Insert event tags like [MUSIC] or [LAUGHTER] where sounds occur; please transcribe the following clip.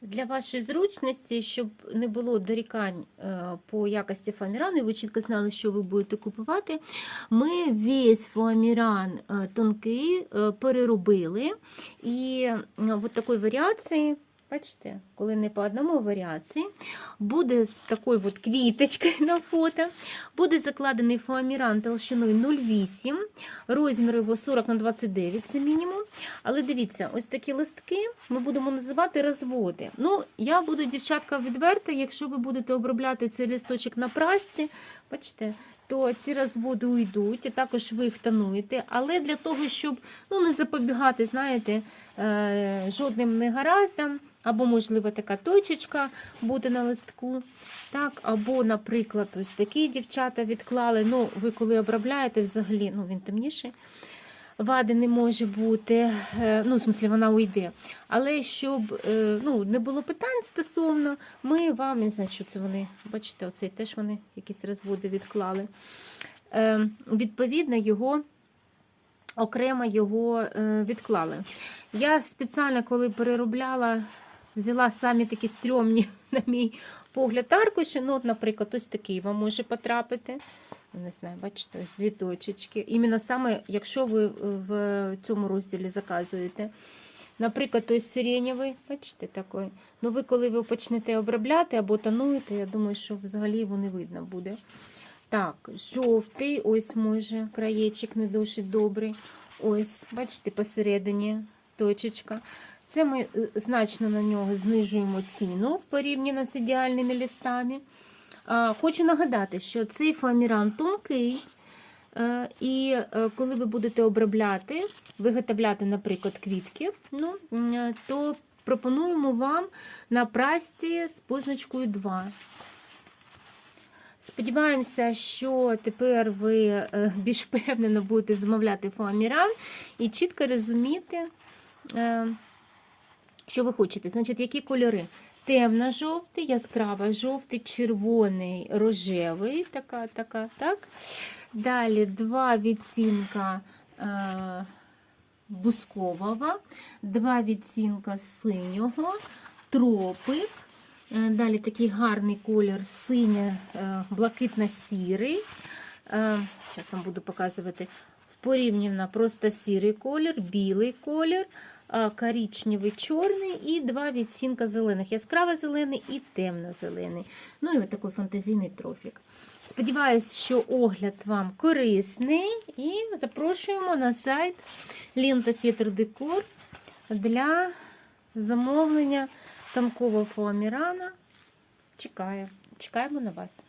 Для вашої зручності, щоб не було дорікань е, по якості фоамірану, і ви чітко знали, що ви будете купувати, ми весь фоаміран е, тонкий е, переробили. І в такої варіації, бачите, коли не по одному варіації, буде з такою от квіточкою [LAUGHS] на фото, буде закладений фоаміран толщиною 0,8, розмір його 40 на 29 це мінімум. Але дивіться, ось такі листки ми будемо називати розводи. Ну, я буду, дівчатка, відверта, якщо ви будете обробляти цей листочок на прасці, бачите, то ці розводи уйдуть, і також ви їх тонуєте. Але для того, щоб ну, не запобігати, знаєте, е, жодним негараздам, або, можливо, така точечка буде на листку. Так, або, наприклад, ось такі дівчата відклали. Ну, ви коли обробляєте, взагалі, ну він темніший. Вади не може бути, е, ну, в смислі, вона уйде. Але щоб е, ну, не було питань стосовно, ми вам, не знаю, що це вони, бачите, оцей теж вони якісь розводи відклали. Е, Відповідно, його окремо його відклали. Я спеціально, коли переробляла, взяла самі такі стрьомні, [LAUGHS] на мій погляд, аркуші. Ну, от, наприклад, ось такий вам може потрапити. Не знаю, бачите, ось дві точечки. Іменно саме, якщо ви в цьому розділі заказуєте. Наприклад, ось сиренєвий, бачите, такий. Ну, ви коли ви почнете обробляти або тонуєте, я думаю, що взагалі його не видно буде. Так, жовтий, ось може, краєчок не дуже добрий. Ось, бачите, посередині точечка. Це ми е, значно на нього знижуємо ціну в порівняно з ідеальними листами. Хочу нагадати, що цей фоаміран тонкий, е, і е, коли ви будете обробляти, виготовляти, наприклад, квітки, ну, е, то пропонуємо вам на прасці з позначкою 2. Сподіваємося, що тепер ви більш впевнено будете замовляти фоаміран і чітко розуміти, що ви хочете. Значить, які кольори? Темно-жовтий, яскраво жовтий, червоний, рожевий, така, така, так. Далі два відцінка е, бускового, два відцінка синього, тропик. Е, Далі такий гарний колір синя, е, блакитно-сірий. Зараз вам буду показувати. Порівняно просто сірий колір, білий колір, коричневий, чорний і два відцінка зелених. Яскраво зелений і темно-зелений. Ну і ось такий фантазійний трофік. Сподіваюсь, що огляд вам корисний. І запрошуємо на сайт Лента Фетр Декор для замовлення танкового фоамірана. Чекаю. Чекаємо на вас.